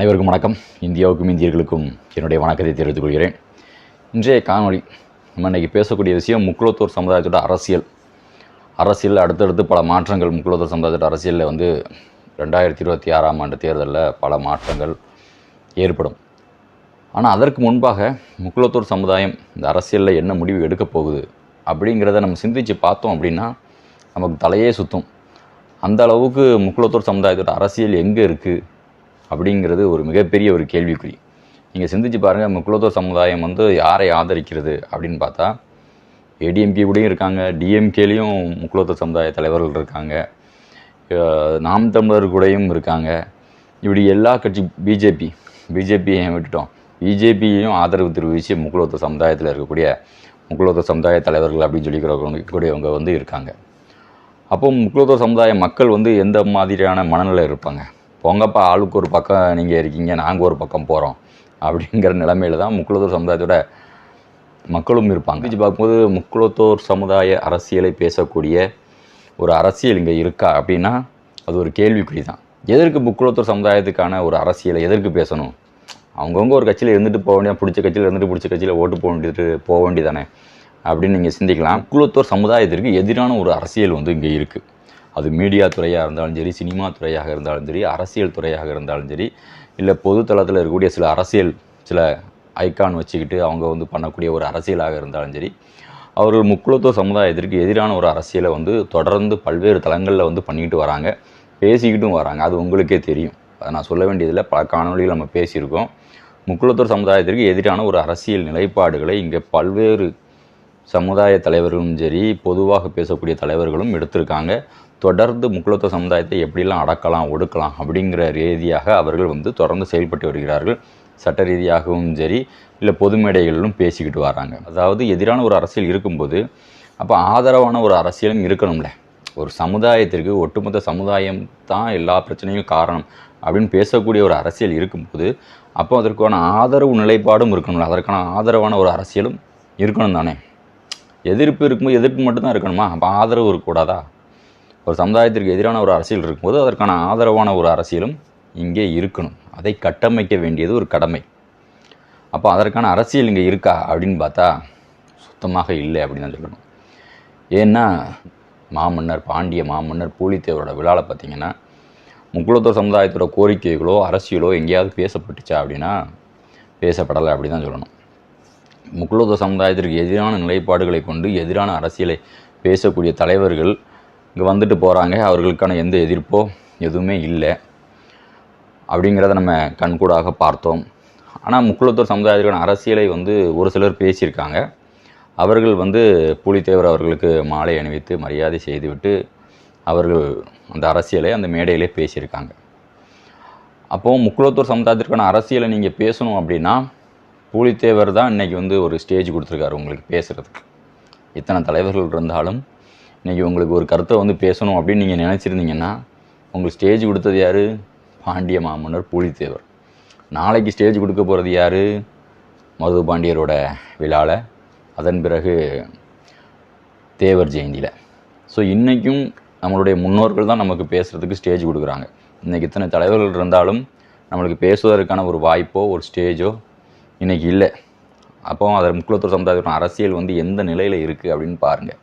அனைவருக்கும் வணக்கம். இந்தியாவுக்கும் இந்தியர்களுக்கும் என்னுடைய வணக்கத்தை தெரிவித்துக் கொள்கிறேன். இன்றைய காணொலி நம்ம இன்றைக்கி பேசக்கூடிய விஷயம் முக்குளத்தூர் சமுதாயத்தோட அரசியல். அரசியல் அடுத்தடுத்து பல மாற்றங்கள் முக்குளத்தூர் சமுதாயத்தோட அரசியலில் வந்து ரெண்டாயிரத்தி இருபத்தி ஆறாம் ஆண்டு தேர்தலில் பல மாற்றங்கள் ஏற்படும். ஆனால் அதற்கு முன்பாக முக்குளத்தூர் சமுதாயம் இந்த அரசியலில் என்ன முடிவு எடுக்கப் போகுது அப்படிங்கிறத நம்ம சிந்திச்சு பார்த்தோம் அப்படின்னா நமக்கு தலையே சுத்தும். அந்த அளவுக்கு முக்குளத்தூர் சமுதாயத்தோட அரசியல் எங்கே இருக்குது அப்படிங்கிறது ஒரு மிகப்பெரிய ஒரு கேள்விக்குறி. நீங்கள் சிந்திச்சு பாருங்கள் முக்குளத்தூர் சமுதாயம் வந்து யாரை ஆதரிக்கிறது அப்படின்னு பார்த்தா ஏடிஎம்கே கூடயும் இருக்காங்க டிஎம்கேலேயும் முக்குளத்தூர் சமுதாய தலைவர்கள் இருக்காங்க. நாம் தமிழர் கூடயும் இருக்காங்க. இப்படி எல்லா கட்சி பிஜேபி பிஜேபியை விட்டுட்டோம். பிஜேபியையும் ஆதரவு தெரிவித்து முக்குளத்தூர் சமுதாயத்தில் இருக்கக்கூடிய முக்குளத்தூர் சமுதாய தலைவர்கள் அப்படின்னு சொல்லிக்கிறவங்க கூடியவங்க வந்து இருக்காங்க. அப்போ முக்குளத்தூர் சமுதாய மக்கள் வந்து எந்த மாதிரியான மனநிலை இருப்பாங்க? போங்கப்பா ஆளுக்கு ஒரு பக்கம் நீங்கள் இருக்கீங்க நாங்கள் ஒரு பக்கம் போகிறோம் அப்படிங்கிற நிலைமையில தான் முக்குளத்தூர் சமுதாயத்தோட மக்களும் இருப்பாங்க. வச்சு பார்க்கும்போது முக்குளத்தோர் சமுதாய அரசியலை பேசக்கூடிய ஒரு அரசியல் இங்கே இருக்கா அப்படின்னா அது ஒரு கேள்விக்குறி தான். எதற்கு முக்குளத்தூர் சமுதாயத்துக்கான ஒரு அரசியலை எதற்கு பேசணும்? அவங்கவுங்க ஒரு கட்சியில் இருந்துட்டு போக வேண்டிய பிடிச்ச கட்சியில் இருந்துட்டு பிடிச்ச கட்சியில் ஓட்டு போக வேண்டியது போக வேண்டியதானே அப்படின்னு நீங்கள் சிந்திக்கலாம். குலத்தோர் சமுதாயத்திற்கு எதிரான ஒரு அரசியல் வந்து இங்கே இருக்குது அது மீடியா துறையாக இருந்தாலும் சரி சினிமா துறையாக இருந்தாலும் சரி அரசியல் துறையாக இருந்தாலும் சரி இல்லை பொதுத்தளத்தில் இருக்கக்கூடிய சில அரசியல் சில ஐகான் வச்சுக்கிட்டு அவங்க வந்து பண்ணக்கூடிய ஒரு அரசியலாக இருந்தாலும் சரி அவர்கள் முக்குளத்துவ சமுதாயத்திற்கு எதிரான ஒரு அரசியலை வந்து தொடர்ந்து பல்வேறு தளங்களில் வந்து பண்ணிக்கிட்டு வராங்க பேசிக்கிட்டும் வராங்க. அது உங்களுக்கே தெரியும். அதை நான் சொல்ல வேண்டியதில்லை. பல காணொலிகள் நம்ம பேசியிருக்கோம். முக்குளத்தூர் சமுதாயத்திற்கு எதிரான ஒரு அரசியல் நிலைப்பாடுகளை இங்கே பல்வேறு சமுதாய தலைவர்களும் சரி பொதுவாக பேசக்கூடிய தலைவர்களும் எடுத்திருக்காங்க. தொடர்ந்து முக்குளத்துவ சமுதாயத்தை எப்படிலாம் அடக்கலாம் ஒடுக்கலாம் அப்படிங்கிற ரீதியாக அவர்கள் வந்து தொடர்ந்து செயல்பட்டு வருகிறார்கள். சட்ட ரீதியாகவும் சரி இல்லை பொது மேடைகளிலும் பேசிக்கிட்டு வராங்க. அதாவது எதிரான ஒரு அரசியல் இருக்கும்போது அப்போ ஆதரவான ஒரு அரசியலும் இருக்கணும்ல. ஒரு சமுதாயத்திற்கு ஒட்டுமொத்த சமுதாயம் தான் எல்லா பிரச்சனையும் காரணம் அப்படின்னு பேசக்கூடிய ஒரு அரசியல் இருக்கும்போது அப்போ அதற்கான ஆதரவு நிலைப்பாடும் இருக்கணும்ல. அதற்கான ஆதரவான ஒரு அரசியலும் இருக்கணும் தானே. எதிர்ப்பு இருக்கும்போது எதிர்ப்பு மட்டும்தான் இருக்கணுமா? அப்போ ஆதரவு இருக்கக்கூடாதா? ஒரு சமுதாயத்திற்கு எதிரான ஒரு அரசியல் இருக்கும்போது அதற்கான ஆதரவான ஒரு அரசியலும் இங்கே இருக்கணும். அதை கட்டமைக்க வேண்டியது ஒரு கடமை. அப்போ அதற்கான அரசியல் இங்கே இருக்கா அப்படின்னு பார்த்தா சுத்தமாக இல்லை அப்படின்னு தான் சொல்லணும். ஏன்னா மாமன்னர் பாண்டிய மாமன்னர் பூலித்தேவரோட விழாவில் பார்த்தீங்கன்னா முக்குளத்தூர் சமுதாயத்தோட கோரிக்கைகளோ அரசியலோ எங்கேயாவது பேசப்பட்டுச்சா அப்படின்னா பேசப்படலை அப்படி தான் சொல்லணும். முக்குலத்துவ சமுதாயத்திற்கு எதிரான நிலைப்பாடுகளை கொண்டு எதிரான அரசியலை பேசக்கூடிய தலைவர்கள் இங்கே வந்துட்டு போகிறாங்க அவர்களுக்கான எந்த எதிர்ப்போ எதுவுமே இல்லை. அப்படிங்கிறத நம்ம கண்கூடாக பார்த்தோம். ஆனால் முக்குளத்தூர் சமுதாயத்திற்கான அரசியலை வந்து ஒரு சிலர் பேசியிருக்காங்க. அவர்கள் வந்து புலித்தேவர் அவர்களுக்கு மாலை அணிவித்து மரியாதை செய்துவிட்டு அவர்கள் அந்த அரசியலை அந்த மேடையிலே பேசியிருக்காங்க. அப்போது முக்குளத்தூர் சமுதாயத்திற்கான அரசியலை நீங்கள் பேசணும் அப்படின்னா பூலித்தேவர் தான் இன்றைக்கி வந்து ஒரு ஸ்டேஜ் கொடுத்துருக்காரு உங்களுக்கு பேசுகிறதுக்கு இத்தனை தலைவர்கள் இருந்தாலும் இன்றைக்கி உங்களுக்கு ஒரு கருத்தை வந்து பேசணும் அப்படின்னு நீங்கள் நினச்சிருந்தீங்கன்னா உங்களுக்கு ஸ்டேஜ் கொடுத்தது யார்? பாண்டிய மாமன்னர் பூலித்தேவர். நாளைக்கு ஸ்டேஜ் கொடுக்க போகிறது யார்? மருது பாண்டியரோட விழாவில் அதன் பிறகு தேவர் ஜெயந்தியில். ஸோ இன்றைக்கும் நம்மளுடைய முன்னோர்கள் தான் நமக்கு பேசுகிறதுக்கு ஸ்டேஜ் கொடுக்குறாங்க. இன்றைக்கி இத்தனை தலைவர்கள் இருந்தாலும் நம்மளுக்கு பேசுவதற்கான ஒரு வாய்ப்போ ஒரு ஸ்டேஜோ இன்றைக்கி இல்லை. அப்போ அதில் முக்குளத்தூர் சமுதாயத்தோட அரசியல் வந்து எந்த நிலையில் இருக்குது அப்படின்னு பாருங்கள்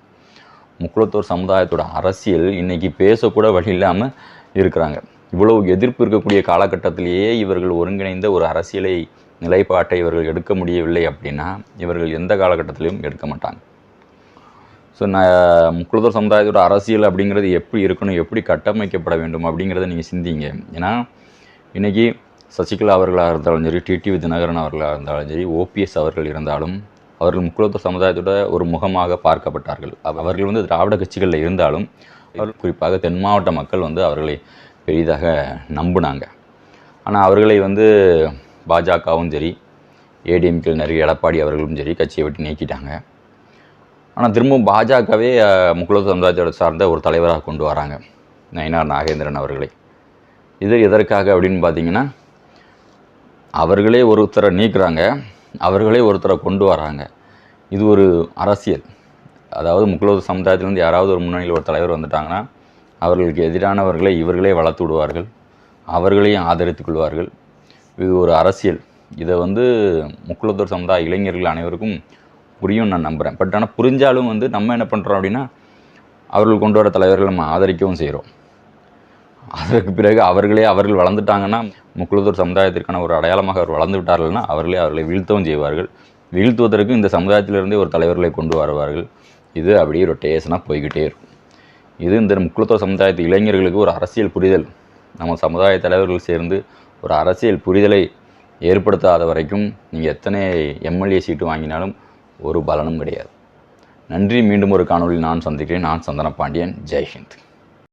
முக்குளத்தூர் சமுதாயத்தோட அரசியல் இன்றைக்கி பேசக்கூட வழி இல்லாமல் இருக்கிறாங்க. இவ்வளவு எதிர்ப்பு இருக்கக்கூடிய காலகட்டத்திலேயே இவர்கள் ஒருங்கிணைந்த ஒரு அரசியலை நிலைப்பாட்டை இவர்கள் எடுக்க முடியவில்லை அப்படின்னா இவர்கள் எந்த காலகட்டத்திலையும் எடுக்க மாட்டாங்க. ஸோ நான் முக்குளத்தூர் சமுதாயத்தோட அரசியல் அப்படிங்கிறது எப்படி இருக்கணும் எப்படி கட்டமைக்கப்பட வேண்டும் அப்படிங்கிறத நீங்கள் சிந்திங்க. ஏன்னா இன்றைக்கி சசிகலா அவர்களாக இருந்தாலும் சரி டிடிவி தினகரன் அவர்களாக இருந்தாலும் சரி ஓபிஎஸ் அவர்கள் இருந்தாலும் அவர்கள் முக்குளத்தூர் சமுதாயத்தோட ஒரு முகமாக பார்க்கப்பட்டார்கள். அவர்கள் வந்து திராவிட கட்சிகளில் இருந்தாலும் அவர்கள் குறிப்பாக தென் மாவட்ட மக்கள் வந்து அவர்களை பெரிதாக நம்பினாங்க. ஆனால் அவர்களை வந்து பாஜகவும் சரி ஏடிஎம்கே நிறைய எடப்பாடி அவர்களும் சரி கட்சியை விட்டு நீக்கிட்டாங்க. ஆனால் திரும்பவும் பாஜகவே அஹ், சமுதாயத்தோட சார்ந்த ஒரு தலைவராக கொண்டு வராங்க நயினார் நாகேந்திரன் அவர்களை. இது எதற்காக அப்படின்னு பார்த்தீங்கன்னா அவர்களே ஒருத்தரை நீக்கிறாங்க அவர்களே ஒருத்தரை கொண்டு வராங்க. இது ஒரு அரசியல். அதாவது முக்குளத்தூர் சமுதாயத்திலேருந்து யாராவது ஒரு முன்னணியில் ஒரு தலைவர் வந்துட்டாங்கன்னா அவர்களுக்கு எதிரானவர்களை இவர்களே வளர்த்து விடுவார்கள் அவர்களையும் ஆதரித்து கொள்வார்கள். இது ஒரு அரசியல். இதை வந்து முக்குளத்தூர் சமுதாய இளைஞர்கள் அனைவருக்கும் புரியும் நான் நம்புகிறேன் பட் ஆனால் புரிஞ்சாலும் வந்து நம்ம என்ன பண்ணுறோம் அப்படின்னா அவர்கள் கொண்டு வர தலைவர்களை நம்ம ஆதரிக்கவும் செய்கிறோம் அதற்கு பிறகு அவர்களே அவர்கள் வளர்ந்துட்டாங்கன்னா முக்குளத்தூர் சமுதாயத்திற்கான ஒரு அடையாளமாக அவர் வளர்ந்து விட்டார்கள்னா அவர்களே அவர்களை வீழ்த்தவும் செய்வார்கள். வீழ்த்துவதற்கு இந்த சமுதாயத்திலிருந்தே ஒரு தலைவர்களை கொண்டு வருவார்கள். இது அப்படியே ரொட்டேஷனாக போய்கிட்டே இருக்கும். இது இந்த முக்குளத்தூர் சமுதாயத்து இளைஞர்களுக்கு ஒரு அரசியல் புரிதல். நம்ம சமுதாய தலைவர்கள் சேர்ந்து ஒரு அரசியல் புரிதலை ஏற்படுத்தாத வரைக்கும் நீங்கள் எத்தனை எம்எல்ஏ சீட்டு வாங்கினாலும் ஒரு பலனும் கிடையாது. நன்றி. மீண்டும் ஒரு காணொலியில் நான் சந்திக்கிறேன். நான் சந்தன பாண்டியன் ஜெய்ஹிந்த்